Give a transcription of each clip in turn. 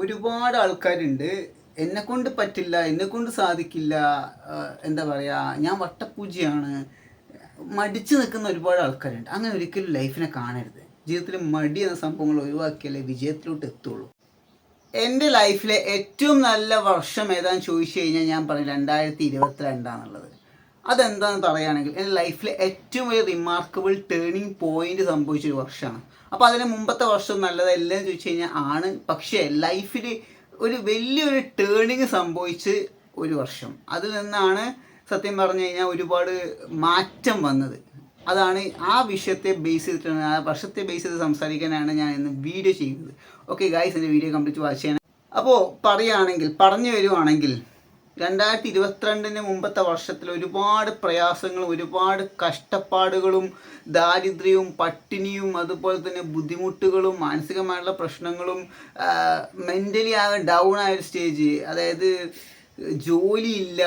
ഒരുപാട് ആൾക്കാരുണ്ട്. എന്നെ കൊണ്ട് പറ്റില്ല എന്നെ കൊണ്ട് സാധിക്കില്ല എന്താ പറയുക ഞാൻ വട്ടപ്പൂജയാണ് മടിച്ചു നിൽക്കുന്ന ഒരുപാട് ആൾക്കാരുണ്ട്. അങ്ങനെ ഒരിക്കലും ലൈഫിനെ കാണരുത്. ജീവിതത്തിൽ മടി എന്ന സംഭവങ്ങൾ ഒഴിവാക്കിയാലേ വിജയത്തിലോട്ട് എത്തുള്ളൂ. എന്റെ ലൈഫിലെ ഏറ്റവും നല്ല വർഷം ഏതാന്ന് ചോദിച്ചു കഴിഞ്ഞാൽ ഞാൻ പറയും രണ്ടായിരത്തി ഇരുപത്തിരണ്ടാന്നുള്ളത് അതെന്താണെന്ന് പറയുകയാണെങ്കിൽ എന്റെ ലൈഫിലെ ഏറ്റവും വലിയ റിമാർക്കബിൾ ടേണിംഗ് പോയിന്റ് സംഭവിച്ച ഒരു വർഷമാണ്. അപ്പോൾ അതിന് മുമ്പത്തെ വർഷം നല്ലതല്ല എന്ന് ചോദിച്ചു കഴിഞ്ഞാൽ ആണ്. പക്ഷേ ലൈഫിൽ ഒരു വലിയൊരു ടേണിങ് സംഭവിച്ച് ഒരു വർഷം. അതിൽ നിന്നാണ് സത്യം പറഞ്ഞു കഴിഞ്ഞാൽ ഒരുപാട് മാറ്റം വന്നത്. അതാണ് ആ വിഷയത്തെ ബേസ് ചെയ്തിട്ടാണ് ആ വർഷത്തെ ബേസ് ചെയ്ത് സംസാരിക്കാനാണ് ഞാൻ ഇന്ന് വീഡിയോ ചെയ്യുന്നത്. ഓക്കെ ഗായ്സ് എന്റെ വീഡിയോ കംപ്ലീറ്റ് വാച്ച് ചെയ്യണം. അപ്പോൾ പറയുകയാണെങ്കിൽ പറഞ്ഞു വരുവാണെങ്കിൽ രണ്ടായിരത്തി ഇരുപത്തിരണ്ടിന് മുമ്പത്തെ വർഷത്തിൽ ഒരുപാട് പ്രയാസങ്ങളും ഒരുപാട് കഷ്ടപ്പാടുകളും ദാരിദ്ര്യവും പട്ടിണിയും അതുപോലെ തന്നെ ബുദ്ധിമുട്ടുകളും മാനസികമായിട്ടുള്ള പ്രശ്നങ്ങളും മെന്റലി ആകെ ഡൗൺ ആയ ഒരു സ്റ്റേജ് അതായത് ജോലിയില്ല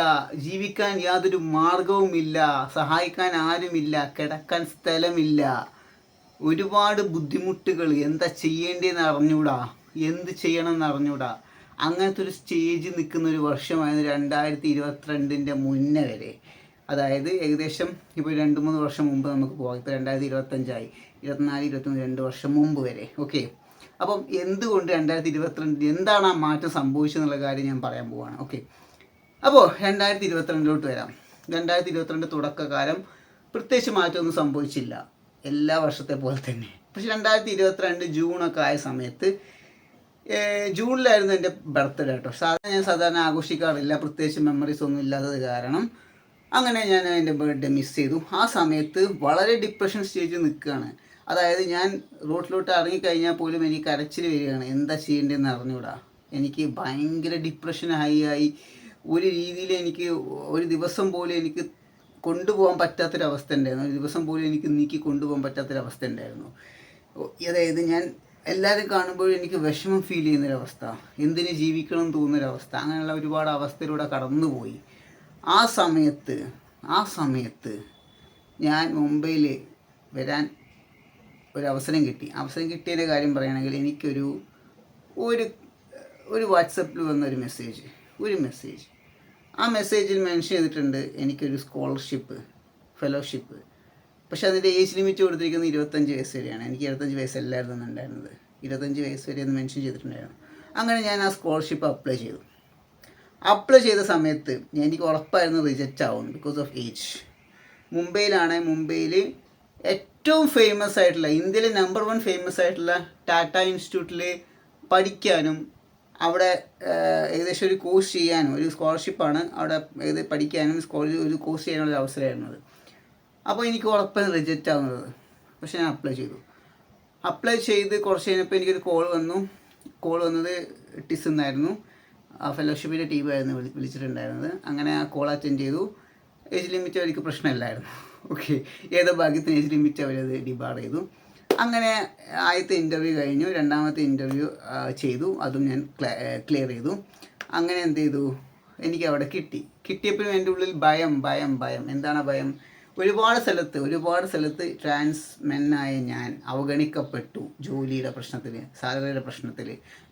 ജീവിക്കാൻ യാതൊരു മാർഗവുമില്ല സഹായിക്കാൻ ആരുമില്ല കിടക്കാൻ സ്ഥലമില്ല. ഒരുപാട് ബുദ്ധിമുട്ടുകൾ. എന്താ ചെയ്യേണ്ടതെന്ന് അറിഞ്ഞൂടാ? എന്ത് ചെയ്യണമെന്ന് അറിഞ്ഞൂടാ? അങ്ങനത്തെ ഒരു സ്റ്റേജ് നിൽക്കുന്ന ഒരു വർഷമായിരുന്നു രണ്ടായിരത്തി ഇരുപത്തിരണ്ടിന്റെ മുന്നേ വരെ. അതായത് ഏകദേശം ഇപ്പോൾ രണ്ട് മൂന്ന് വർഷം മുമ്പ് നമുക്ക് പോകാം ഇപ്പോൾ രണ്ടായിരത്തി ഇരുപത്തഞ്ചായി ഇരുപത്തിനാല് ഇരുപത്തിമൂന്ന് രണ്ട് വർഷം മുമ്പ് വരെ. ഓക്കെ അപ്പം എന്തുകൊണ്ട് രണ്ടായിരത്തി ഇരുപത്തിരണ്ടിൽ എന്താണ് ആ മാറ്റം സംഭവിച്ചതെന്നുള്ള കാര്യം ഞാൻ പറയാൻ പോവാണ്. ഓക്കെ അപ്പോൾ രണ്ടായിരത്തി ഇരുപത്തിരണ്ടിലോട്ട് വരാം. രണ്ടായിരത്തി ഇരുപത്തിരണ്ട് തുടക്കകാലം പ്രത്യേകിച്ച് മാറ്റമൊന്നും സംഭവിച്ചില്ല. എല്ലാ വർഷത്തെ പോലെ തന്നെ. പക്ഷേ രണ്ടായിരത്തി ഇരുപത്തിരണ്ട് ജൂണൊക്കെ ആയ സമയത്ത് ജൂണിലായിരുന്നു എന്റെ ബർത്ത്ഡേ കേട്ടോ. സാധാരണ ഞാൻ സാധാരണ ആഘോഷിക്കാറില്ല പ്രത്യേകിച്ച് മെമ്മറീസ് ഒന്നും ഇല്ലാത്തത് കാരണം. അങ്ങനെ ഞാൻ എന്റെ ബർത്ത്ഡേ മിസ് ചെയ്തു. ആ സമയത്ത് വളരെ ഡിപ്രഷൻ സ്റ്റേജിൽ നിൽക്കുകയാണ്. അതായത് ഞാൻ റോട്ടിലോട്ട് ഇറങ്ങിക്കഴിഞ്ഞാൽ പോലും എനിക്ക് കരച്ചിൽ വരികയാണ്. എന്താ ചെയ്യേണ്ടതെന്ന് അറിഞ്ഞൂടാ. എനിക്ക് ഭയങ്കര ഡിപ്രഷൻ ഹൈ ആയി. ഒരു രീതിയിൽ എനിക്ക് ഒരു ദിവസം പോലും എനിക്ക് കൊണ്ടുപോകാൻ പറ്റാത്തൊരവസ്ഥ ഉണ്ടായിരുന്നു. ഒരു ദിവസം പോലും എനിക്ക് നീക്കി കൊണ്ടുപോകാൻ പറ്റാത്തൊരവസ്ഥ ഉണ്ടായിരുന്നു. അതായത് ഞാൻ എല്ലാവരും കാണുമ്പോഴും എനിക്ക് വിഷമം ഫീൽ ചെയ്യുന്നൊരവസ്ഥ. എന്തിന് ജീവിക്കണം എന്ന് തോന്നുന്നൊരവസ്ഥ. അങ്ങനെയുള്ള ഒരുപാട് അവസ്ഥയിലൂടെ കടന്നുപോയി. ആ സമയത്ത് ആ സമയത്ത് ഞാൻ മുംബൈയിൽ വരാൻ ഒരു അവസരം കിട്ടി. അവസരം കിട്ടിയതിന്റെ കാര്യം പറയുകയാണെങ്കിൽ എനിക്കൊരു ഒരു ഒരു വാട്സപ്പിൽ വന്ന ഒരു മെസ്സേജ് ഒരു മെസ്സേജ് ആ മെസ്സേജിൽ മെൻഷൻ ചെയ്തിട്ടുണ്ട് എനിക്കൊരു സ്കോളർഷിപ്പ് ഫെലോഷിപ്പ് പക്ഷെ അതിന്റെ ഏജ് ലിമിറ്റ് കൊടുത്തിരിക്കുന്നത് ഇരുപത്തഞ്ച് വയസ്സ് വരെയാണ്. എനിക്ക് ഇരുപത്തഞ്ച് വയസ്സല്ലായിരുന്നു ഉണ്ടായിരുന്നത്. ഇരുപത്തഞ്ച് വയസ്സ് വരെ എന്ന് മെൻഷൻ ചെയ്തിട്ടുണ്ടായിരുന്നു. അങ്ങനെ ഞാൻ ആ സ്കോളർഷിപ്പ് അപ്ലൈ ചെയ്തു. അപ്ലൈ ചെയ്ത സമയത്ത് എനിക്ക് ഉറപ്പായിരുന്നു റിജക്റ്റ് ആവും ബിക്കോസ് ഓഫ് ഏജ് മുംബൈയിലാണ് മുംബൈയിൽ ഏറ്റവും ഫേമസ് ആയിട്ടുള്ള ഇന്ത്യയിലെ നമ്പർ വൺ ഫേമസ് ആയിട്ടുള്ള ടാറ്റ ഇൻസ്റ്റിറ്റ്യൂട്ടിൽ പഠിക്കാനും അവിടെ ഏകദേശം ഒരു കോഴ്സ് ചെയ്യാനും ഒരു സ്കോളർഷിപ്പാണ് അവിടെ ഏത് പഠിക്കാനും സ്കോളർ ഒരു കോഴ്സ് ചെയ്യാനുള്ള ഒരു അവസരമായിരുന്നത് അപ്പോൾ എനിക്ക് ഉറപ്പ് റിജക്റ്റ് ആവുന്നത്. പക്ഷെ ഞാൻ അപ്ലൈ ചെയ്തു. അപ്ലൈ ചെയ്ത് കുറച്ച് കഴിഞ്ഞപ്പോൾ എനിക്കൊരു കോൾ വന്നു. കോൾ വന്നത് ടിസ് എന്നായിരുന്നു. ആ ഫെലോഷിപ്പിന്റെ ടീമായിരുന്നു വിളി വിളിച്ചിട്ടുണ്ടായിരുന്നത്. അങ്ങനെ ആ കോൾ അറ്റൻഡ് ചെയ്തു. ഏജ് ലിമിറ്റ് അവർക്ക് പ്രശ്നമില്ലായിരുന്നു. ഓക്കെ ഏതോ ഭാഗ്യത്തിന് ഏജ് ലിമിറ്റ് അവരത് ഡിബാർ ചെയ്തു. അങ്ങനെ ആദ്യത്തെ ഇന്റർവ്യൂ കഴിഞ്ഞു. രണ്ടാമത്തെ ഇന്റർവ്യൂ ചെയ്തു. അതും ഞാൻ ക്ലിയർ ചെയ്തു. അങ്ങനെ എന്ത് ചെയ്തു? എനിക്ക് അവിടെ കിട്ടി. കിട്ടിയപ്പോഴും എന്റെ ഉള്ളിൽ ഭയം ഭയം ഭയം. എന്താണ് ഭയം? ഒരുപാട് സ്ഥലത്ത് ഒരുപാട് സ്ഥലത്ത് ട്രാൻസ് മെന്നായ ഞാൻ അവഗണിക്കപ്പെട്ടു ജോലിയുടെ പ്രശ്നത്തിൽ സാലറിയുടെ പ്രശ്നത്തിൽ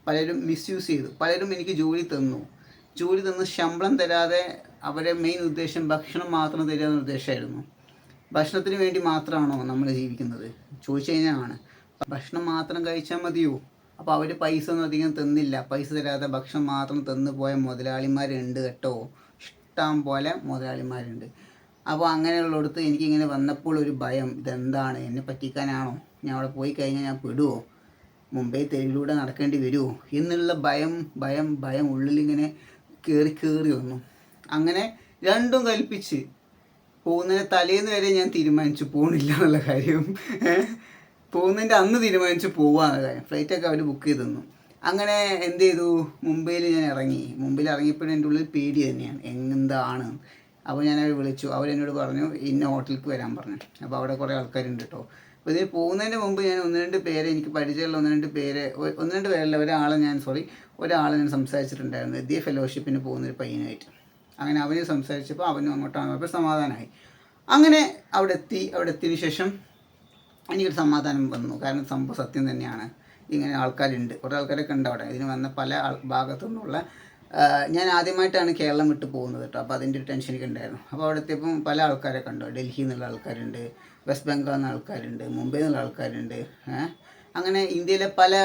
പലരും മിസ്യൂസ് ചെയ്തു. പലരും എനിക്ക് ജോലി തന്നു. ജോലി തന്ന് ശമ്പളം തരാതെ അവരെ മെയിൻ ഉദ്ദേശം ഭക്ഷണം മാത്രം തരിക എന്ന ഉദ്ദേശമായിരുന്നു ഭക്ഷണത്തിന് വേണ്ടി മാത്രമാണോ നമ്മൾ ജീവിക്കുന്നത്? ചോദിച്ചു കഴിഞ്ഞാൽ ആണ്. ഭക്ഷണം മാത്രം കഴിച്ചാൽ മതിയോ? അപ്പോൾ അവർ പൈസ ഒന്നും അധികം തന്നില്ല. പൈസ തരാതെ ഭക്ഷണം മാത്രം തന്നു പോയ മുതലാളിമാരുണ്ട് കേട്ടോ. ഇഷ്ടം പോലെ മുതലാളിമാരുണ്ട്. അപ്പോൾ അങ്ങനെയുള്ളിടത്ത് എനിക്കിങ്ങനെ വന്നപ്പോൾ ഒരു ഭയം ഇതെന്താണ്? എന്നെ പറ്റിക്കാനാണോ? ഞാൻ അവിടെ പോയി കഴിഞ്ഞാൽ ഞാൻ പെടുവോ? മുംബൈ തെരുവിലൂടെ നടക്കേണ്ടി വരുമോ എന്നുള്ള ഭയം ഭയം ഭയം ഉള്ളിലിങ്ങനെ കയറി കയറി വന്നു. അങ്ങനെ രണ്ടും കൽപ്പിച്ച് പോകുന്നതിന് തലേന്ന് വരെ ഞാൻ തീരുമാനിച്ചു പോകണില്ല എന്നുള്ള കാര്യം. പോകുന്നതിന്റെ അന്ന് തീരുമാനിച്ചു പോവാന്നുള്ള കാര്യം. ഫ്ലൈറ്റൊക്കെ അവർ ബുക്ക് ചെയ്ത് തന്നു. അങ്ങനെ എന്ത് ചെയ്തു? മുംബൈയിൽ ഞാൻ ഇറങ്ങി. മുംബൈയിൽ ഇറങ്ങിയപ്പോഴും എന്റെ ഉള്ളിൽ പേടി തന്നെയാണ്. എന്താണ്? അപ്പോൾ ഞാൻ അവർ വിളിച്ചു. അവരെന്നോട് പറഞ്ഞു ഇന്ന ഹോട്ടലിലേക്ക് വരാൻ പറഞ്ഞു. അപ്പോൾ അവിടെ കുറേ ആൾക്കാരുണ്ട് കേട്ടോ. അപ്പോൾ ഇതിൽ പോകുന്നതിന് മുമ്പ് ഞാൻ ഒന്ന് രണ്ട് പേരെ എനിക്ക് പരിചയമുള്ള ഒന്ന് രണ്ട് പേരെ ഒന്ന് രണ്ട് പേരല്ല ഒരാളെ ഞാൻ സോറി ഒരാളെ ഞാൻ സംസാരിച്ചിട്ടുണ്ടായിരുന്നു. ഇതേ ഫെലോഷിപ്പിന് പോകുന്നൊരു പയ്യനായിട്ട്. അങ്ങനെ അവന് സംസാരിച്ചപ്പോൾ അവനും അങ്ങോട്ടാണ് അപ്പോൾ സമാധാനമായി. അങ്ങനെ അവിടെ എത്തി. അവിടെ എത്തിയതിന് ശേഷം എനിക്കൊരു സമാധാനം വന്നു. കാരണം സംഭവം സത്യം തന്നെയാണ്. ഇങ്ങനെ ആൾക്കാരുണ്ട്. കുറേ ആൾക്കാരൊക്കെ ഉണ്ട് അവിടെ. ഇതിന് വന്ന പല ഭാഗത്തു നിന്നുള്ള ഞാൻ ആദ്യമായിട്ടാണ് കേരളം വിട്ട് പോകുന്നത് കേട്ടോ. അപ്പോൾ അതിന്റെ ഒരു ടെൻഷനൊക്കെ ഉണ്ടായിരുന്നു. അപ്പോൾ അവിടെ എത്തിയപ്പം പല ആൾക്കാരെ കണ്ടു. ഡൽഹിയിൽ നിന്നുള്ള ആൾക്കാരുണ്ട് വെസ്റ്റ് ബംഗാളിൽ നിന്ന് ആൾക്കാരുണ്ട് മുംബൈയിൽ നിന്നുള്ള ആൾക്കാരുണ്ട് അങ്ങനെ ഇന്ത്യയിലെ പല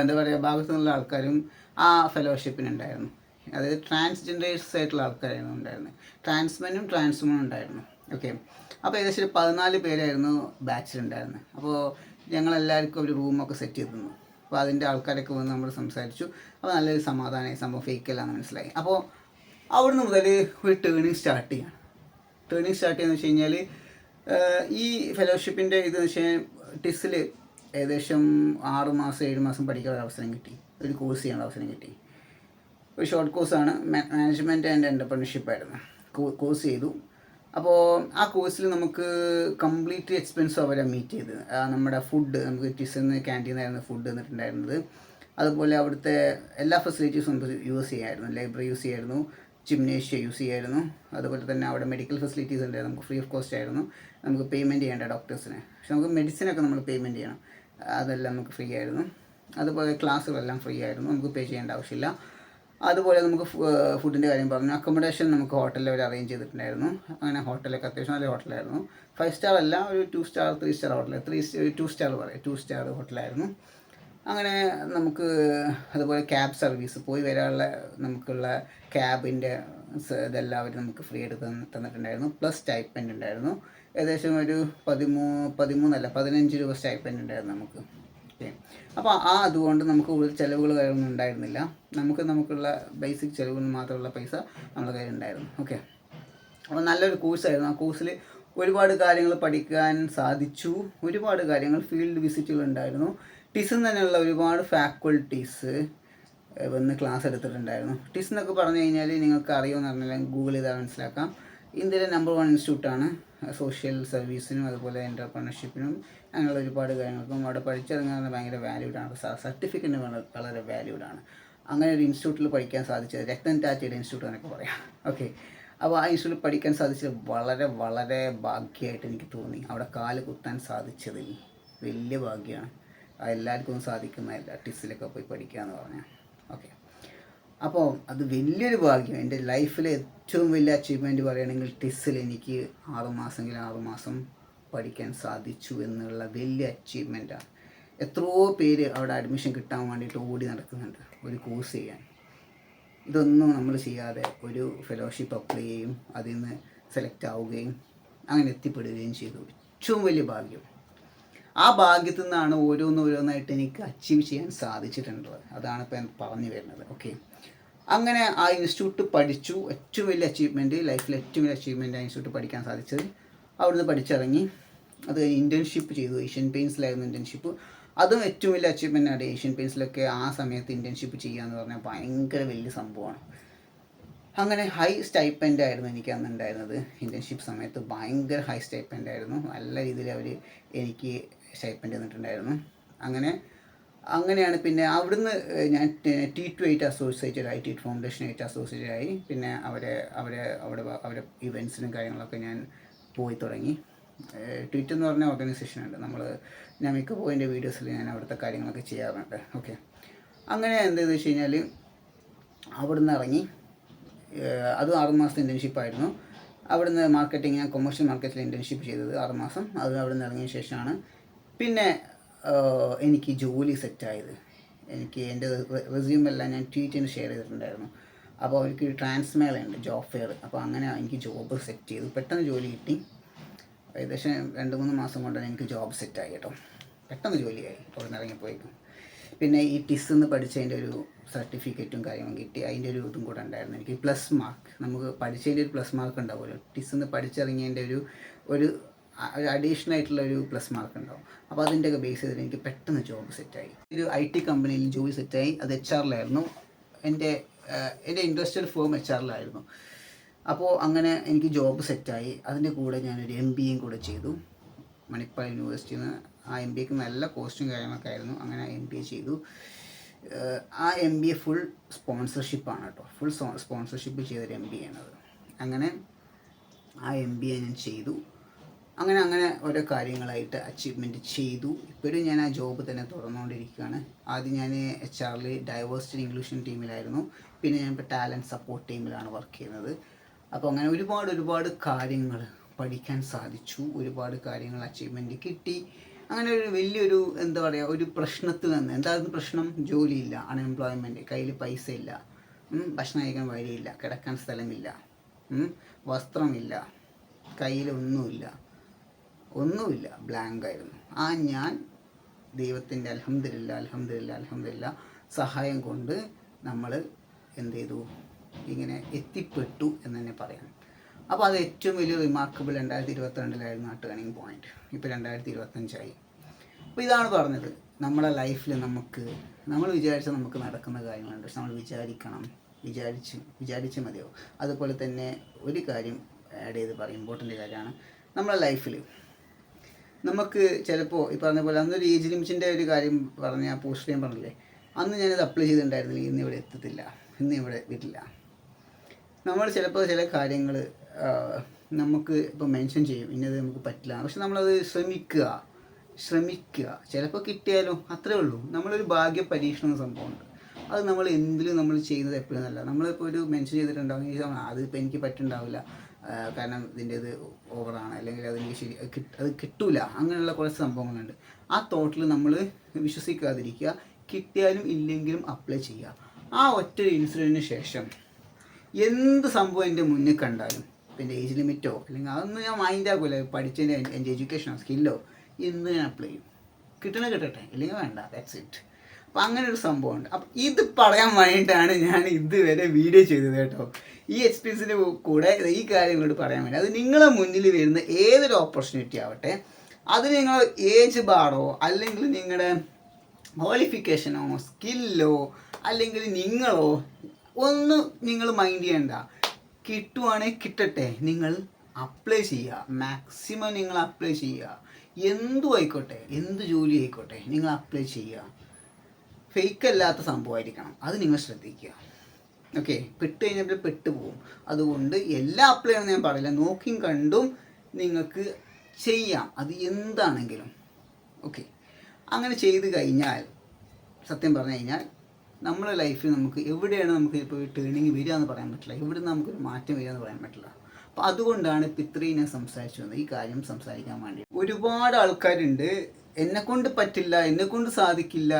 എന്താ പറയുക ഭാഗത്തു നിന്നുള്ള ആൾക്കാരും ആ ഫെലോഷിപ്പിനുണ്ടായിരുന്നു അതായത് ട്രാൻസ്ജെൻഡേഴ്സ് ആയിട്ടുള്ള ആൾക്കാരായിരുന്നു ഉണ്ടായിരുന്നത് ട്രാൻസ്മെനും ട്രാൻസ്വുമനും ഉണ്ടായിരുന്നു. ഓക്കെ അപ്പോൾ ഏകദേശം ഒരു പതിനാല് പേരായിരുന്നു ബാച്ചിലുണ്ടായിരുന്നത് അപ്പോൾ ഞങ്ങളെല്ലാവർക്കും ഒരു റൂമൊക്കെ സെറ്റ് ചെയ്തു തന്നു അപ്പോൾ അതിന്റെ ആൾക്കാരൊക്കെ വന്ന് നമ്മൾ സംസാരിച്ചു. അപ്പോൾ നല്ലൊരു സമാധാനമായി സംഭവം ഫേക്കല്ലാന്ന് മനസ്സിലായി. അപ്പോൾ അവിടുന്ന് മുതൽ ഒരു ടേണിങ് സ്റ്റാർട്ട് ചെയ്യണം. ടേണിങ് സ്റ്റാർട്ട് ചെയ്യുന്നത് വെച്ച് കഴിഞ്ഞാൽ ഈ ഫെലോഷിപ്പിന്റെ ഇത് വെച്ച് കഴിഞ്ഞാൽ ടിസിൽ ഏകദേശം ആറ് മാസം ഏഴ് മാസം പഠിക്കാനുള്ള അവസരം കിട്ടി. ഒരു കോഴ്സ് ചെയ്യാനുള്ള അവസരം കിട്ടി. ഒരു ഷോർട്ട് കോഴ്സാണ് മാനേജ്മെന്റ് ആൻഡ് എന്റർപ്രണർഷിപ്പ് ആയിരുന്നു. കോഴ്സ് ചെയ്തു. അപ്പോൾ ആ കോഴ്സിൽ നമുക്ക് കംപ്ലീറ്റ് എക്സ്പെൻസ് അവരെ മീറ്റ് ചെയ്ത് നമ്മുടെ ഫുഡ് നമുക്ക് ടിസ്സെന്ന് ക്യാന്റീനായിരുന്നു ഫുഡ് തന്നിട്ടുണ്ടായിരുന്നത് അതുപോലെ അവിടുത്തെ എല്ലാ ഫെസിലിറ്റീസും നമുക്ക് യൂസ് ചെയ്യായിരുന്നു. ലൈബ്രറി യൂസ് ചെയ്യായിരുന്നു. ജിംനേഷ്യ യൂസ് ചെയ്യായിരുന്നു. അതുപോലെ തന്നെ അവിടെ മെഡിക്കൽ ഫെസിലിറ്റീസ് ഉണ്ടായിരുന്നു നമുക്ക് ഫ്രീ ഓഫ് കോസ്റ്റ് ആയിരുന്നു. നമുക്ക് പേയ്മെന്റ് ചെയ്യേണ്ട ഡോക്ടേഴ്സിന് പക്ഷെ നമുക്ക് മെഡിസിനൊക്കെ നമ്മൾ പേയ്മെന്റ് ചെയ്യണം. അതെല്ലാം നമുക്ക് ഫ്രീ ആയിരുന്നു. അതുപോലെ ക്ലാസ്സുകളെല്ലാം ഫ്രീ ആയിരുന്നു. നമുക്ക് പേ ചെയ്യേണ്ട ആവശ്യമില്ല. അതുപോലെ നമുക്ക് ഫുഡിന്റെ കാര്യം പറഞ്ഞു. അക്കോമഡേഷൻ നമുക്ക് ഹോട്ടലിൽ അവർ അറേഞ്ച് ചെയ്തിട്ടുണ്ടായിരുന്നു. അങ്ങനെ ഹോട്ടലൊക്കെ അത്യാവശ്യം നല്ല ഹോട്ടലായിരുന്നു ഫൈവ് സ്റ്റാർ അല്ല ഒരു two star three star hotel three two star പറയാം. ടു സ്റ്റാർ ഹോട്ടലായിരുന്നു അങ്ങനെ നമുക്ക് അതുപോലെ ക്യാബ് സർവീസ് പോയി വരാനുള്ള നമുക്കുള്ള ക്യാബിന്റെ ഇതെല്ലാം അവർ നമുക്ക് ഫ്രീ ആയിട്ട് തന്ന് തന്നിട്ടുണ്ടായിരുന്നു. പ്ലസ് സ്റ്റൈപ്പൻഡ് ഉണ്ടായിരുന്നു. ഏകദേശം ഒരു പതിമൂ പതിമൂന്നല്ല പതിനഞ്ച് രൂപ സ്റ്റൈപ്പൻഡ് ഉണ്ടായിരുന്നു നമുക്ക്. അപ്പോൾ ആ അതുകൊണ്ട് നമുക്ക് കൂടുതൽ ചിലവുകൾ കാര്യമൊന്നും ഉണ്ടായിരുന്നില്ല. നമുക്ക് നമുക്കുള്ള ബേസിക് ചിലവുകൾ മാത്രമുള്ള പൈസ നമ്മുടെ കയ്യിൽ ഉണ്ടായിരുന്നു. ഓക്കെ. അപ്പോൾ നല്ലൊരു കോഴ്സായിരുന്നു ആ കോഴ്സിൽ ഒരുപാട് കാര്യങ്ങൾ പഠിക്കാൻ സാധിച്ചു. ഒരുപാട് കാര്യങ്ങൾ ഫീൽഡ് വിസിറ്റുകൾ ഉണ്ടായിരുന്നു. ടിസിൽ തന്നെയുള്ള ഒരുപാട് ഫാക്കൾട്ടീസ് വന്ന് ക്ലാസ് എടുത്തിട്ടുണ്ടായിരുന്നു. ടിസ് എന്നൊക്കെ പറഞ്ഞു കഴിഞ്ഞാൽ നിങ്ങൾക്ക് അറിയുമെന്ന് പറഞ്ഞാൽ ഗൂഗിൾ ചെയ്താൽ മനസ്സിലാക്കാം. ഇന്ത്യയിലെ നമ്പർ വൺ ഇൻസ്റ്റിറ്റ്യൂട്ടാണ് സോഷ്യൽ സർവീസിനും അതുപോലെ എന്റർപ്രണർഷിപ്പിനും അങ്ങനെയുള്ള ഒരുപാട് കാര്യങ്ങൾക്കും അവിടെ പഠിച്ചിറങ്ങുന്നത് ഭയങ്കര വാല്യൂഡാണ് സർട്ടിഫിക്കറ്റിന് വളരെ വാല്യൂഡാണ് അങ്ങനെ ഒരു ഇൻസ്റ്റിറ്റ്യൂട്ടിൽ പഠിക്കാൻ സാധിച്ചത് രക്തൻ ടാറ്റയുടെ ഇൻസ്റ്റിറ്റ്യൂട്ട് എന്നൊക്കെ പറയാം. ഓക്കെ അപ്പോൾ ആ ഇൻസ്റ്റിറ്റ്യൂട്ടിൽ പഠിക്കാൻ സാധിച്ചത് വളരെ വളരെ ഭാഗ്യമായിട്ട് എനിക്ക് തോന്നി. അവിടെ കാൽ കുത്താൻ സാധിച്ചതിൽ വലിയ ഭാഗ്യമാണ്. എല്ലാവർക്കും സാധിക്കുന്നതല്ല ടിസ്സിലൊക്കെ പോയി പഠിക്കുക എന്ന് പറഞ്ഞാൽ ഓക്കെ അപ്പോൾ അത് വലിയൊരു ഭാഗ്യം. എന്റെ ലൈഫിലെ ഏറ്റവും വലിയ അച്ചീവ്മെന്റ് പറയുകയാണെങ്കിൽ ടിസ്സിൽ എനിക്ക് ആറുമാസമെങ്കിൽ ആറുമാസം പഠിക്കാൻ സാധിച്ചു എന്നുള്ള വലിയ അച്ചീവ്മെന്റാണ് എത്രയോ പേര് അവിടെ അഡ്മിഷൻ കിട്ടാൻ വേണ്ടിയിട്ട് ഓടി നടക്കുന്നുണ്ട് ഒരു കോഴ്സ് ചെയ്യാൻ. ഇതൊന്നും നമ്മൾ ചെയ്യാതെ ഒരു ഫെലോഷിപ്പ് അപ്ലൈ ചെയ്യും അതിൽ നിന്ന് സെലക്ട് ആവുകയും അങ്ങനെ എത്തിപ്പെടുകയും ചെയ്തു. ഏറ്റവും വലിയ ഭാഗ്യം. ആ ഭാഗ്യത്തു നിന്നാണ് ഓരോന്ന് ഓരോന്നായിട്ട് എനിക്ക് അച്ചീവ് ചെയ്യാൻ സാധിച്ചിട്ടുള്ളത്. അതാണ് ഇപ്പം പറഞ്ഞു വരുന്നത്. ഓക്കെ അങ്ങനെ ആ ഇൻസ്റ്റിറ്റ്യൂട്ട് പഠിച്ചു. ഏറ്റവും വലിയ അച്ചീവ്മെന്റ് ലൈഫിലെ ഏറ്റവും വലിയ അച്ചീവ്മെന്റ് ആ ഇൻസ്റ്റിറ്റ്യൂട്ട് പഠിക്കാൻ സാധിച്ചത് അവിടുന്ന് പഠിച്ചിറങ്ങി. അത് ഇന്റേൺഷിപ്പ് ചെയ്തു. ഏഷ്യൻ പെയിൻസിലായിരുന്നു ഇന്റേൺഷിപ്പ് അതും ഏറ്റവും വലിയ അച്ചീവ്മെന്റ് ആണ് ഏഷ്യൻ പെയിൻസിലൊക്കെ ആ സമയത്ത് ഇന്റേൺഷിപ്പ് ചെയ്യുക എന്ന് പറഞ്ഞാൽ ഭയങ്കര വലിയ സംഭവമാണ്. അങ്ങനെ ഹൈ സ്റ്റൈപ്പന്റ് ആയിരുന്നു എനിക്ക് അന്ന് ഉണ്ടായിരുന്നത് ഇന്റേൺഷിപ്പ് സമയത്ത് ഭയങ്കര ഹൈ സ്റ്റൈപ്പന്റ് ആയിരുന്നു. നല്ല രീതിയിൽ അവർ എനിക്ക് സ്റ്റൈപ്പന്റ് തന്നിട്ടുണ്ടായിരുന്നു അങ്ങനെ അങ്ങനെയാണ് പിന്നെ അവിടുന്ന് ഞാൻ ടി ടു ആയിട്ട് അസോസിയേറ്റഡ് ആയി ടി ഫൗണ്ടേഷൻ ആയിട്ട് അസോസിയേറ്റഡ് ആയി. പിന്നെ അവരെ അവരെ അവിടെ അവരെ ഇവൻസിനും കാര്യങ്ങളൊക്കെ ഞാൻ പോയി തുടങ്ങി. ട്വിറ്റ് എന്ന് പറഞ്ഞ ഓർഗനൈസേഷൻ ഉണ്ട്. നമ്മൾ ഞാൻ മിക്ക പോയിന്റെ വീഡിയോസിൽ ഞാൻ അവിടുത്തെ കാര്യങ്ങളൊക്കെ ചെയ്യാറുണ്ട്. ഓക്കെ അങ്ങനെ എന്താണെന്ന് വെച്ച് കഴിഞ്ഞാൽ അവിടുന്ന് ഇറങ്ങി. അത് അതും ആറുമാസത്തെ ഇന്റേൺഷിപ്പ് ആയിരുന്നു. അവിടുന്ന് മാർക്കറ്റിംഗ് ഞാൻ കൊമേഴ്ഷ്യൽ മാർക്കറ്റിൽ ഇന്റേൺഷിപ്പ് ചെയ്തത് ആറുമാസം അത് അവിടുന്ന് ഇറങ്ങിയ ശേഷമാണ് പിന്നെ എനിക്ക് ജോലി സെറ്റായത്. എനിക്ക് എന്റെ റെസ്യൂം എല്ലാം ഞാൻ ട്വീറ്റിന് ഷെയർ ചെയ്തിട്ടുണ്ടായിരുന്നു. അപ്പോൾ അവർക്ക് ട്രാൻസ്മേളുണ്ട് ജോബ് ഫെയർ. അപ്പോൾ അങ്ങനെ എനിക്ക് ജോബ് സെറ്റ് ചെയ്തു പെട്ടെന്ന് ജോലി കിട്ടി. ഏകദേശം രണ്ട് മൂന്ന് മാസം കൊണ്ടാണ് എനിക്ക് ജോബ് സെറ്റായി കേട്ടോ. പെട്ടെന്ന് ജോലിയായി. അവിടെ നിന്ന് ഇറങ്ങിപ്പോയേക്കും. പിന്നെ ഈ ടിസ് എന്ന് പഠിച്ചതിന്റെ ഒരു സർട്ടിഫിക്കറ്റും കാര്യവും കിട്ടി. അതിന്റെ ഒരു ഇതും കൂടെ ഉണ്ടായിരുന്നു. എനിക്ക് പ്ലസ് മാർക്ക്. നമുക്ക് പഠിച്ചതിന്റെ ഒരു പ്ലസ് മാർക്ക് ഉണ്ടാവുമല്ലോ. ടിസ് എന്ന് പഠിച്ചിറങ്ങിയതിന്റെ ഒരു ഒരു ഒരു അഡീഷണൽ ആയിട്ടുള്ള ഒരു പ്ലസ് മാർക്ക് ഉണ്ടാവും. അപ്പോൾ അതിന്റെയൊക്കെ ബേസ് ചെയ്തിട്ട് എനിക്ക് പെട്ടെന്ന് ജോബ് സെറ്റായി ഒരു ഐ ടി കമ്പനിയിൽ ജോലി സെറ്റായി അത് എച്ച് ആറിലായിരുന്നു എന്റെ എന്റെ ഇൻഡസ്ട്രിയൽ ഫോം എച്ച് ആറിലായിരുന്നു അപ്പോൾ അങ്ങനെ എനിക്ക് ജോബ് സെറ്റായി അതിന്റെ കൂടെ ഞാനൊരു എം ബി എയും കൂടെ ചെയ്തു. മണിപ്പാൽ യൂണിവേഴ്സിറ്റിയിൽ നിന്ന് ആ എം ബി എക്ക് നല്ല കോസ്റ്റും കാര്യങ്ങളൊക്കെ ആയിരുന്നു. അങ്ങനെ എം ബി എ ചെയ്തു. ആ എം ബി എ ഫുൾ സ്പോൺസർഷിപ്പാണ് കേട്ടോ. ഫുൾ സ്പോൺസർഷിപ്പ് ചെയ്തൊരു എം ബി ആണത്. അങ്ങനെ ആ എം ബി എ ഞാൻ ചെയ്തു. അങ്ങനെ അങ്ങനെ ഓരോ കാര്യങ്ങളായിട്ട് അച്ചീവ്മെന്റ് ചെയ്തു. ഇപ്പോഴും ഞാൻ ആ ജോബ് തന്നെ തുറന്നുകൊണ്ടിരിക്കുകയാണ് ആദ്യം ഞാൻ എച്ച് ആറിൽ ഡൈവേഴ്സിറ്റി ഇൻക്ലൂഷൻ ടീമിലായിരുന്നു പിന്നെ ഞാൻ ടാലന്റ് സപ്പോർട്ട് ടീമിലാണ് വർക്ക് ചെയ്യുന്നത്. അപ്പോൾ അങ്ങനെ ഒരുപാട് ഒരുപാട് കാര്യങ്ങൾ പഠിക്കാൻ സാധിച്ചു. ഒരുപാട് കാര്യങ്ങൾ അച്ചീവ്മെന്റ് കിട്ടി. അങ്ങനെ ഒരു വലിയൊരു എന്താ പറയുക ഒരു പ്രശ്നത്തിൽ നിന്ന്. എന്തായിരുന്നു പ്രശ്നം? ജോലിയില്ല അൺഎംപ്ലോയ്മെന്റ് കയ്യിൽ പൈസ ഇല്ല ഭക്ഷണം കഴിക്കാൻ വഴിയില്ല കിടക്കാൻ സ്ഥലമില്ല. വസ്ത്രമില്ല കയ്യിലൊന്നുമില്ല ഒന്നുമില്ല. ബ്ലാങ്ക് ആയിരുന്നു. ആ ഞാൻ ദൈവത്തിന്റെ അലഹമില്ല അലഹമില്ല അലഹമില്ല സഹായം കൊണ്ട് നമ്മൾ എന്ത് ചെയ്തു? ഇങ്ങനെ എത്തിപ്പെട്ടു എന്ന് തന്നെ പറയാം. അപ്പോൾ അത് ഏറ്റവും വലിയ റിമാർക്കബിൾ രണ്ടായിരത്തി ഇരുപത്തിരണ്ടിലായിരുന്നു ആ ടേണിങ് പോയിന്റ് ഇപ്പോൾ രണ്ടായിരത്തി ഇരുപത്തഞ്ചായി അപ്പോൾ ഇതാണ് പറഞ്ഞത്. നമ്മുടെ ലൈഫിൽ നമുക്ക് നമ്മൾ വിചാരിച്ച നമുക്ക് നടക്കുന്ന കാര്യങ്ങളുണ്ട്. നമ്മൾ വിചാരിക്കണം. വിചാരിച്ച് വിചാരിച്ച് മതിയോ അതുപോലെ തന്നെ ഒരു കാര്യം ആഡ് ചെയ്ത് പറയും ഇമ്പോർട്ടന്റ് കാര്യമാണ് നമ്മുടെ ലൈഫിൽ നമുക്ക് ചിലപ്പോൾ ഈ പറഞ്ഞ പോലെ അന്നൊരു ഏജ് ലിമിറ്റിന്റെ ഒരു കാര്യം പറഞ്ഞ പോസ്റ്റ് ചെയ്യാൻ പറഞ്ഞില്ലേ? അന്ന് ഞാനത് അപ്ലൈ ചെയ്തിട്ടുണ്ടായിരുന്നില്ല. ഇന്ന് ഇവിടെ എത്തത്തില്ല ഇന്ന് ഇവിടെ വരില്ല നമ്മൾ ചിലപ്പോൾ ചില കാര്യങ്ങൾ നമുക്ക് ഇപ്പോൾ മെൻഷൻ ചെയ്യും. ഇന്നത് നമുക്ക് പറ്റില്ല. പക്ഷെ നമ്മളത് ശ്രമിക്കുക. ശ്രമിക്കുക. ചിലപ്പോൾ കിട്ടിയാലും അത്രേ ഉള്ളൂ. നമ്മളൊരു ഭാഗ്യ പരീക്ഷണം സംഭവമുണ്ട്. അത് നമ്മൾ എന്തിലും നമ്മൾ ചെയ്യുന്നത് എപ്പോഴും നല്ല നമ്മളിപ്പോൾ ഒരു മെൻഷൻ സമയം അതിപ്പോൾ എനിക്ക് പറ്റുണ്ടാവില്ല കാരണം ഇതിന്റെ ഇത് ഓവറാണ്. അല്ലെങ്കിൽ അതെനിക്ക് ശരി അത് കിട്ട- അത് കിട്ടൂല. അങ്ങനെയുള്ള കുറച്ച് സംഭവങ്ങളുണ്ട്. ആ തോട്ടിൽ നമ്മൾ വിശ്വസിക്കാതിരിക്കുക. കിട്ടിയാലും ഇല്ലെങ്കിലും അപ്ലൈ ചെയ്യുക. ആ ഒറ്റ ഇൻസിഡന്റിന് ശേഷം എന്ത് സംഭവം എന്റെ മുന്നിൽ കണ്ടാലും എന്റെ ഏജ് ലിമിറ്റോ അല്ലെങ്കിൽ അതൊന്നും ഞാൻ മൈൻഡ് ആക്കില്ല പഠിച്ചതിന്റെ എന്റെ എഡ്യൂക്കേഷനോ സ്കില്ലോ എന്ത് ഞാൻ അപ്ലൈ ചെയ്യും? കിട്ടണേ കിട്ടട്ടെ ഇല്ലെങ്കിൽ വേണ്ട. ദാറ്റ്സ് ഇറ്റ് അപ്പം അങ്ങനെ ഒരു സംഭവമുണ്ട്. അപ്പം ഇത് പറയാൻ വേണ്ടിയിട്ടാണ് ഞാൻ ഇതുവരെ വീഡിയോ ചെയ്തത് കേട്ടോ. ഈ എക്സ്പീരിയൻസിന്റെ കൂടെ ഈ കാര്യങ്ങളോട് പറയാൻ വേണ്ടി. അത് നിങ്ങളെ മുന്നിൽ വരുന്ന ഏതൊരു ഓപ്പർച്യൂണിറ്റി ആവട്ടെ അത് നിങ്ങൾ ഏജ് ബാറോ അല്ലെങ്കിൽ നിങ്ങളുടെ ക്വാളിഫിക്കേഷനോ സ്കില്ലോ അല്ലെങ്കിൽ നിങ്ങളോ ഒന്നും നിങ്ങൾ മൈൻഡ് ചെയ്യണ്ട. കിട്ടുവാണെങ്കിൽ കിട്ടട്ടെ. നിങ്ങൾ അപ്ലൈ ചെയ്യുക. മാക്സിമം നിങ്ങൾ അപ്ലൈ ചെയ്യുക. എന്തു ആയിക്കോട്ടെ എന്ത് ജോലി ആയിക്കോട്ടെ നിങ്ങൾ അപ്ലൈ ചെയ്യുക. ഫേക്ക് അല്ലാത്ത സംഭവമായിരിക്കണം. അത് നിങ്ങൾ ശ്രദ്ധിക്കുക. ഓക്കെ പെട്ട് കഴിഞ്ഞാൽ പെട്ട് പോകും അതുകൊണ്ട് എല്ലാ അപ്ലൈ ആണെന്ന് ഞാൻ പറയില്ല. നോക്കിയും കണ്ടും നിങ്ങൾക്ക് ചെയ്യാം. അത് എന്താണെങ്കിലും. ഓക്കെ അങ്ങനെ ചെയ്ത് കഴിഞ്ഞാൽ സത്യം പറഞ്ഞു കഴിഞ്ഞാൽ നമ്മുടെ ലൈഫിൽ നമുക്ക് എവിടെയാണ് നമുക്ക് ഇപ്പോൾ ടേണിങ് വരിക എന്ന് പറയാൻ പറ്റില്ല. എവിടെ നമുക്കൊരു മാറ്റം വരിക എന്ന് പറയാൻ പറ്റില്ല. അപ്പോൾ അതുകൊണ്ടാണ് ഇപ്പം ഇത്രയും ഞാൻ സംസാരിച്ചു വന്നത്. ഈ കാര്യം സംസാരിക്കാൻ വേണ്ടി. ഒരുപാട് ആൾക്കാരുണ്ട് എന്നെ കൊണ്ട് പറ്റില്ല എന്നെ കൊണ്ട് സാധിക്കില്ല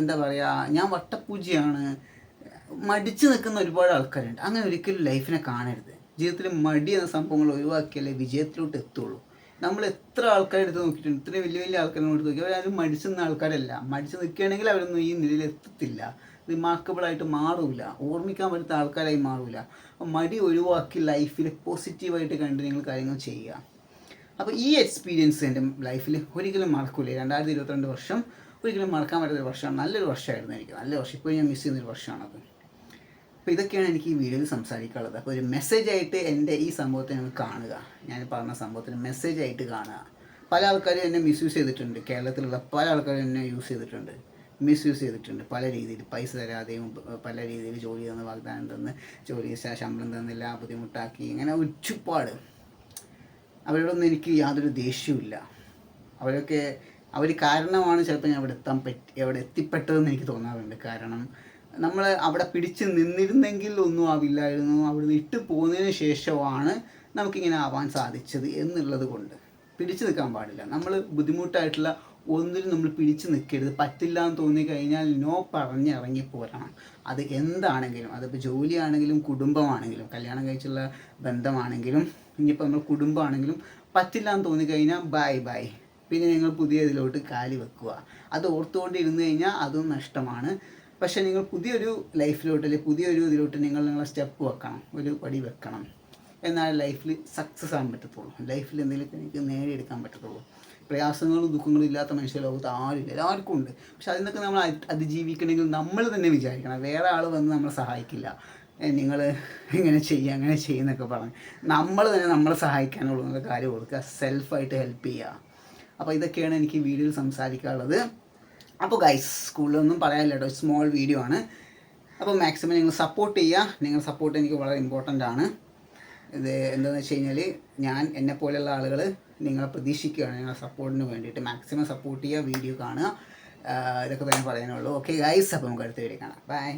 എന്താ പറയുക ഞാൻ വട്ടപ്പൂജയാണ്. മടിച്ചു നിൽക്കുന്ന ഒരുപാട് ആൾക്കാരുണ്ട്. അങ്ങനെ ഒരിക്കലും ലൈഫിനെ കാണരുത്. ജീവിതത്തിൽ മടി എന്ന സംഭവങ്ങൾ ഒഴിവാക്കിയാലേ വിജയത്തിലോട്ട് എത്തുള്ളൂ. നമ്മൾ എത്ര ആൾക്കാരെ എടുത്ത് നോക്കിയിട്ടുണ്ട് ഇത്രയും വലിയ വലിയ ആൾക്കാരെ എടുത്ത് നോക്കി അവരാരും മടിച്ചു നിന്ന ആൾക്കാരല്ല. മടിച്ചു നിൽക്കുകയാണെങ്കിൽ അവരൊന്നും ഈ നിലയിൽ എത്തത്തില്ല. റിമാർക്കബിൾ ആയിട്ട് മാറൂല. ഓർമ്മിക്കാൻ പറ്റുന്ന ആൾക്കാരായി മാറൂല. മടി ഒഴിവാക്കി ലൈഫിൽ പോസിറ്റീവായിട്ട് കണ്ട് നിങ്ങൾ കാര്യങ്ങൾ ചെയ്യുക. അപ്പോൾ ഈ എക്സ്പീരിയൻസ് എന്റെ ലൈഫിൽ ഒരിക്കലും മറക്കില്ല രണ്ടായിരത്തി ഇരുപത്തിരണ്ട് വർഷം ഒരിക്കലും മറക്കാൻ പറ്റാത്തൊരു വർഷമാണ്. നല്ലൊരു വർഷമായിരുന്നു എനിക്ക്. നല്ല വർഷം. ഇപ്പോൾ ഞാൻ മിസ് ചെയ്യുന്നൊരു വർഷമാണത് അപ്പോൾ ഇതൊക്കെയാണ് എനിക്ക് ഈ വീഡിയോയിൽ സംസാരിക്കാനുള്ളത്. അപ്പോൾ ഒരു മെസ്സേജ് ആയിട്ട് എന്റെ ഈ സംഭവത്തെ നിങ്ങൾ കാണുക. ഞാൻ പറഞ്ഞ സംഭവത്തിന് മെസ്സേജ് ആയിട്ട് കാണുക. പല ആൾക്കാരും എന്നെ മിസ്യൂസ് ചെയ്തിട്ടുണ്ട്. കേരളത്തിലുള്ള പല ആൾക്കാരും എന്നെ യൂസ് ചെയ്തിട്ടുണ്ട്. മിസ്യൂസ് ചെയ്തിട്ടുണ്ട്. പല രീതിയിൽ പൈസ തരാതെയും പല രീതിയിൽ ജോലി തന്ന് വാഗ്ദാനം തന്ന് ജോലി ശമ്പളം തന്നില്ല ബുദ്ധിമുട്ടാക്കി ഇങ്ങനെ ഒരുപാട്. അവരോടൊന്നും എനിക്ക് യാതൊരു ദേഷ്യവുമില്ല. അവരൊക്കെ അവർ കാരണമാണ് ചിലപ്പോൾ ഞാൻ അവിടെ എത്താൻ പറ്റി അവിടെ എത്തിപ്പെട്ടതെന്ന് എനിക്ക് തോന്നാറുണ്ട്. കാരണം നമ്മൾ അവിടെ പിടിച്ച് നിന്നിരുന്നെങ്കിൽ ഒന്നും ആവില്ലായിരുന്നു. അവിടുന്ന് ഇട്ട് പോകുന്നതിന് ശേഷമാണ് നമുക്കിങ്ങനെ ആവാൻ സാധിച്ചത് എന്നുള്ളത് കൊണ്ട്. പിടിച്ചു നിൽക്കാൻ പാടില്ല. നമ്മൾ ബുദ്ധിമുട്ടായിട്ടുള്ള ഒന്നിലും നമ്മൾ പിടിച്ചു നിൽക്കരുത്. പറ്റില്ല എന്ന് തോന്നി കഴിഞ്ഞാൽ നോ പറഞ്ഞ് ഇറങ്ങി പോരണം അത് എന്താണെങ്കിലും അതിപ്പോൾ ജോലിയാണെങ്കിലും കുടുംബമാണെങ്കിലും കല്യാണം കഴിച്ചുള്ള ബന്ധമാണെങ്കിലും ഇനിയിപ്പോൾ നമ്മൾ കുടുംബമാണെങ്കിലും പറ്റില്ല എന്ന് തോന്നി കഴിഞ്ഞാൽ ബൈ ബൈ പിന്നെ നിങ്ങൾ പുതിയ ഇതിലോട്ട് കാലി വെക്കുക. അത് ഓർത്തുകൊണ്ട് ഇരുന്ന് കഴിഞ്ഞാൽ അതും നഷ്ടമാണ്. പക്ഷേ നിങ്ങൾ പുതിയൊരു ലൈഫിലോട്ട് അല്ലെങ്കിൽ പുതിയൊരു ഇതിലോട്ട് നിങ്ങൾ നിങ്ങളെ സ്റ്റെപ്പ് വെക്കണം. ഒരു പടി വെക്കണം. എന്നാൽ ലൈഫിൽ സക്സസ് ആകാൻ പറ്റത്തുള്ളൂ. ലൈഫിൽ എന്തെങ്കിലും എനിക്ക് നേടിയെടുക്കാൻ പറ്റത്തുള്ളൂ. പ്രയാസങ്ങളും ദുഃഖങ്ങളും ഇല്ലാത്ത മനുഷ്യ ലോകത്ത് ആരുമില്ല എല്ലാവർക്കും ഉണ്ട്. പക്ഷെ അതിൽ നിന്നൊക്കെ നമ്മൾ അതി- അതിജീവിക്കണമെങ്കിൽ നമ്മൾ തന്നെ വിചാരിക്കണം. വേറെ ആൾ വന്ന് നമ്മളെ സഹായിക്കില്ല. നിങ്ങൾ ഇങ്ങനെ ചെയ്യുക അങ്ങനെ ചെയ്യുന്നൊക്കെ പറഞ്ഞ്. നമ്മൾ തന്നെ നമ്മളെ സഹായിക്കാനുള്ള കാര്യം കൊടുക്കുക. സെൽഫായിട്ട് ഹെൽപ്പ് ചെയ്യുക. അപ്പോൾ ഇതൊക്കെയാണ് എനിക്ക് വീഡിയോയിൽ സംസാരിക്കാനുള്ളത്. അപ്പോൾ ഗൈസ് സ്കൂളിലൊന്നും പറയാനില്ല കേട്ടോ. സ്മോൾ വീഡിയോ ആണ്. അപ്പോൾ മാക്സിമം നിങ്ങൾ സപ്പോർട്ട് ചെയ്യുക. നിങ്ങൾ സപ്പോർട്ട് എനിക്ക് വളരെ ഇമ്പോർട്ടന്റ് ആണ്. ഇത് എന്താണെന്ന് വെച്ച് കഴിഞ്ഞാൽ ഞാൻ എന്നെ പോലെയുള്ള ആളുകൾ നിങ്ങളെ പ്രതീക്ഷിക്കുകയാണ് നിങ്ങളുടെ സപ്പോർട്ടിന് വേണ്ടിയിട്ട്. മാക്സിമം സപ്പോർട്ട് ചെയ്യുക വീഡിയോ കാണുക. ഇതൊക്കെ തന്നെ പറയാനുള്ളൂ. ഓക്കെ ഗൈസ് അപ്പോൾ നമുക്ക് അടുത്ത വീഡിയോ കാണാം. ബൈ